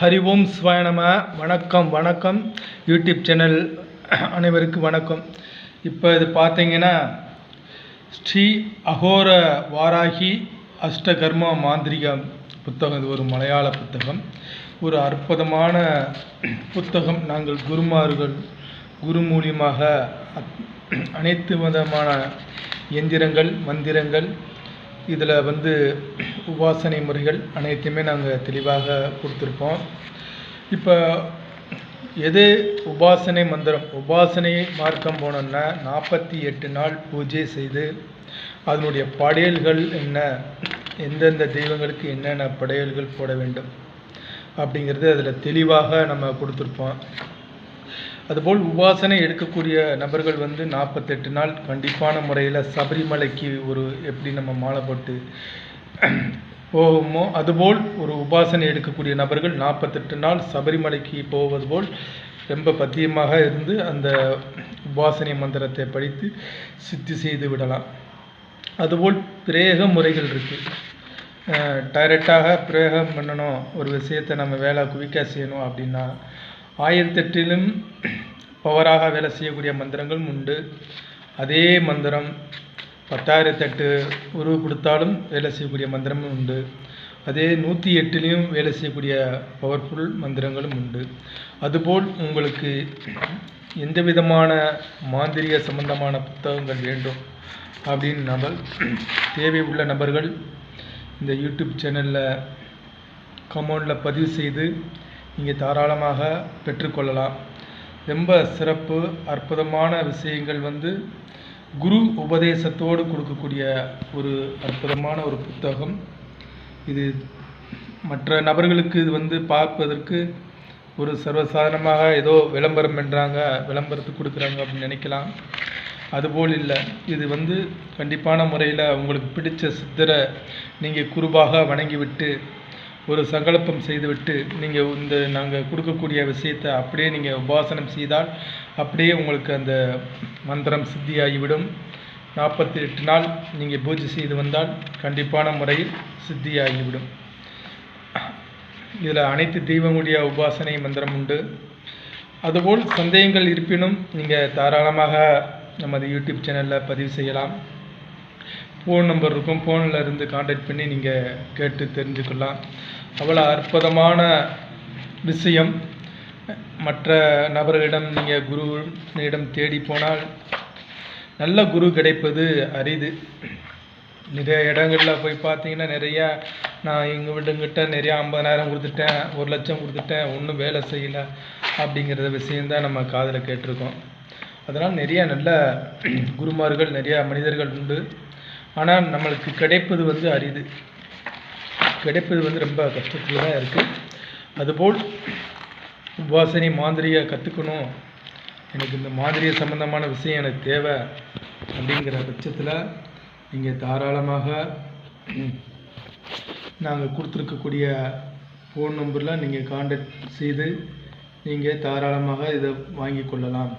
ஹரி ஓம் சிவாய வணக்கம் வணக்கம். யூடியூப் சேனல் அனைவருக்கும் வணக்கம். இப்போ இது பார்த்தீங்கன்னா ஸ்ரீ அகோர வாராகி அஷ்டகர்ம மாந்திரிகம் புத்தகம். இது ஒரு மலையாள புத்தகம். ஒரு அற்புதமான புத்தகம். நாங்கள் குருமார்கள் குரு மூலியமாக அத்- அனைத்து விதமான எந்திரங்கள் மந்திரங்கள் இதில் வந்து உபாசனை முறைகள் அனைத்துமே நாங்கள் தெளிவாக கொடுத்துருப்போம். இப்போ எது உபாசனை மந்திரம்? உபாசனை மார்க்கம் போனோம்னா நாற்பத்தி எட்டு நாள் பூஜை செய்து அதனுடைய படையல்கள் என்ன? எந்தெந்த தெய்வங்களுக்கு என்னென்ன படையல்கள் போட வேண்டும்? அப்படிங்கிறது அதில் தெளிவாக நம்ம கொடுத்துருப்போம். அதுபோல் உபாசனை எடுக்கக்கூடிய நபர்கள் வந்து நாற்பத்தெட்டு நாள் கண்டிப்பான முறையில் சபரிமலைக்கு ஒரு எப்படி நம்ம மாலை போட்டு போகுமோ? அதுபோல் ஒரு உபாசனை எடுக்கக்கூடிய நபர்கள் நாற்பத்தெட்டு நாள் சபரிமலைக்கு போவது போல் ரொம்ப பத்தியமாக இருந்து அந்த உபாசனை மந்திரத்தை படித்து சித்தி செய்து விடலாம். அதுபோல் பிரேக முறைகள் இருக்குது டைரெக்டாக பிரேகம் பண்ணணும். ஒரு விஷயத்தை நம்ம வேலை குவிக்க செய்யணும் அப்படின்னா ஆயிரத்தெட்டிலும் பவராக வேலை செய்யக்கூடிய மந்திரங்களும் உண்டு. அதே மந்திரம் பத்தாயிரத்தெட்டு உருவு கொடுத்தாலும் வேலை செய்யக்கூடிய மந்திரமும் உண்டு. அதே நூற்றி எட்டுலேயும் வேலை செய்யக்கூடிய பவர்ஃபுல் மந்திரங்களும் உண்டு. அதுபோல் உங்களுக்கு எந்த விதமான மாந்திரிய சம்பந்தமான புத்தகங்கள் வேண்டும் அப்படின்னு நபர் தேவை உள்ள நபர்கள் இந்த யூடியூப் சேனலில் கமெண்டில் பதிவு செய்து நீங்கள் தாராளமாக பெற்றுக்கொள்ளலாம். ரொம்ப சிறப்பு அற்புதமான விஷயங்கள் வந்து குரு உபதேசத்தோடு கொடுக்கக்கூடிய ஒரு அற்புதமான ஒரு புத்தகம். இது மற்ற நபர்களுக்கு இது வந்து பார்ப்பதற்கு ஒரு சர்வசாதாரணமாக ஏதோ விளம்பரம் பண்ணுறாங்க விளம்பரத்துக்கு கொடுக்குறாங்க அப்படின்னு நினைக்கலாம். அதுபோல் இல்லை. இது வந்து கண்டிப்பான முறையில் உங்களுக்கு பிடித்த சித்தரை நீங்கள் குருவாக வணங்கிவிட்டு ஒரு சங்கல்பம் செய்துவிட்டு நீங்கள் இந்த நாங்கள் கொடுக்கக்கூடிய விஷயத்தை அப்படியே நீங்கள் உபாசனம் செய்தால் அப்படியே உங்களுக்கு அந்த மந்திரம் சித்தியாகிவிடும். நாற்பத்தி எட்டு நாள் நீங்கள் பூஜை செய்து வந்தால் கண்டிப்பான முறையில் சித்தியாகிவிடும். இதில் அனைத்து தெய்வங்களுடைய உபாசனை மந்திரம் உண்டு. அதுபோல் சந்தேகங்கள் இருப்பினும் நீங்கள் தாராளமாக நமது யூடியூப் சேனலில் பதிவு செய்யலாம். ஃபோன் நம்பர் இருக்கும். ஃபோனில் இருந்து காண்டாக்ட் பண்ணி நீங்கள் கேட்டு தெரிஞ்சுக்கலாம் அவ்வளோ அற்புதமான விஷயம். மற்ற நபர்களிடம் நீங்கள் குருவிடம் தேடி போனால் நல்ல குரு கிடைப்பது அரிது. நிறைய இடங்களில் போய் பார்த்தீங்கன்னா நிறையா நான் எங்கள் வீட்டுங்கிட்ட நிறையா ஐம்பதனாயிரம் கொடுத்துட்டேன் ஒரு லட்சம் கொடுத்துட்டேன் ஒன்றும் வேலை செய்யலை அப்படிங்கிறத விஷயந்தான் நம்ம காதில் கேட்டிருக்கோம். அதனால் நிறையா நல்ல குருமார்கள் நிறையா மனிதர்கள் உண்டு. ஆனால் நம்மளுக்கு கிடைப்பது வந்து அரிது. கிடைப்பது வந்து ரொம்ப கஷ்டத்தில் தான் இருக்குது அதுபோல் உபாசனை மாந்திரியை கற்றுக்கணும் எனக்கு இந்த மாதிரியை சம்மந்தமான விஷயம் எனக்கு தேவை அப்படிங்கிற பட்சத்தில் நீங்கள் தாராளமாக நாங்கள் கொடுத்துருக்கக்கூடிய ஃபோன் நம்பரில் நீங்கள் காண்டாக்ட் செய்து நீங்கள் தாராளமாக இதை வாங்கி கொள்ளலாம்.